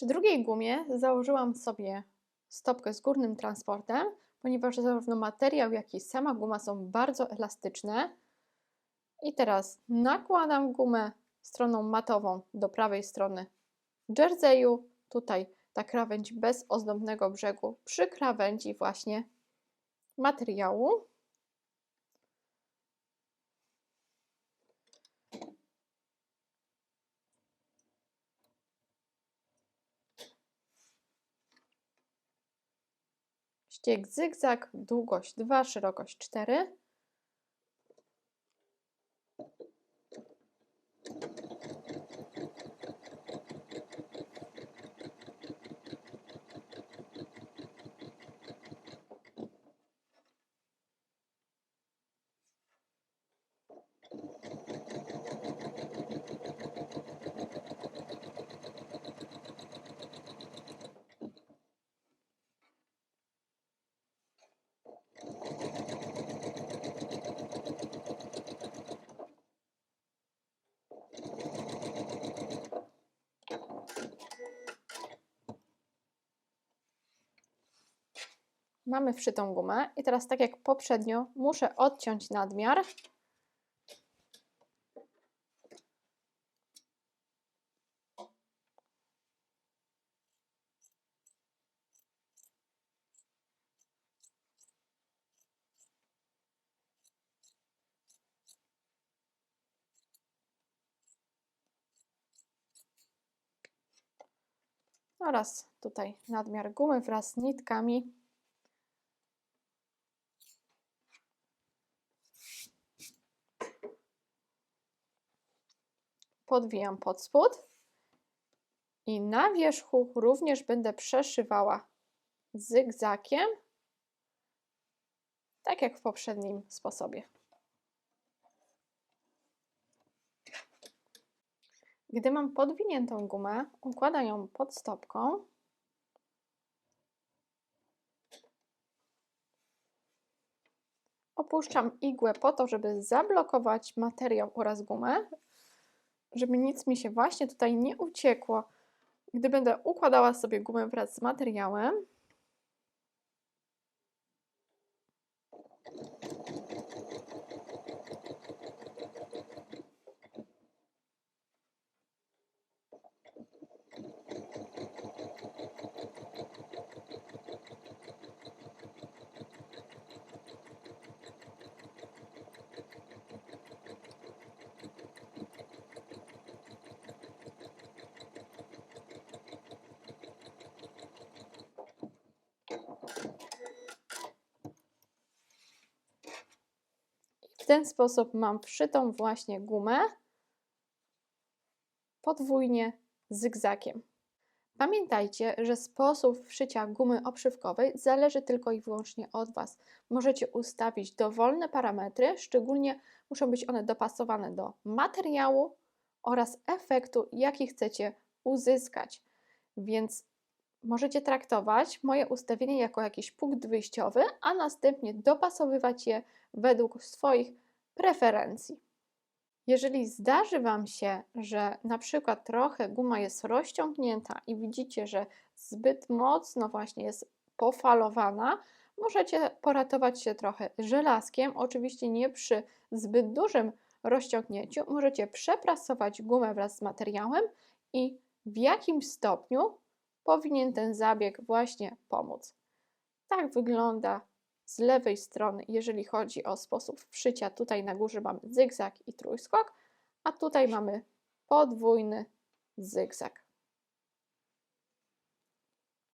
Przy drugiej gumie założyłam sobie stopkę z górnym transportem, ponieważ zarówno materiał, jak i sama guma są bardzo elastyczne. I teraz nakładam gumę stroną matową do prawej strony jerseyu. Tutaj ta krawędź bez ozdobnego brzegu przy krawędzi właśnie materiału. Ścieg zygzak, długość 2, szerokość 4. Mamy wszytą gumę i teraz tak jak poprzednio muszę odciąć nadmiar. oraz tutaj nadmiar gumy wraz z nitkami. Podwijam pod spód i na wierzchu również będę przeszywała zygzakiem, tak jak w poprzednim sposobie. Gdy mam podwiniętą gumę, układam ją pod stopką. Opuszczam igłę po to, żeby zablokować materiał oraz gumę, żeby nic mi się właśnie tutaj nie uciekło, gdy będę układała sobie gumę wraz z materiałem. Ten sposób mam wszytą właśnie gumę podwójnie zygzakiem. Pamiętajcie, że sposób wszycia gumy obszywkowej zależy tylko i wyłącznie od Was. Możecie ustawić dowolne parametry, szczególnie muszą być one dopasowane do materiału oraz efektu, jaki chcecie uzyskać. Więc możecie traktować moje ustawienie jako jakiś punkt wyjściowy, a następnie dopasowywać je według swoich preferencji. Jeżeli zdarzy Wam się, że na przykład trochę guma jest rozciągnięta i widzicie, że zbyt mocno właśnie jest pofalowana, możecie poratować się trochę żelazkiem, oczywiście nie przy zbyt dużym rozciągnięciu. Możecie przeprasować gumę wraz z materiałem i w jakimś stopniu powinien ten zabieg właśnie pomóc. Tak wygląda z lewej strony, jeżeli chodzi o sposób wszycia. Tutaj na górze mamy zygzak i trójskok, a tutaj mamy podwójny zygzak.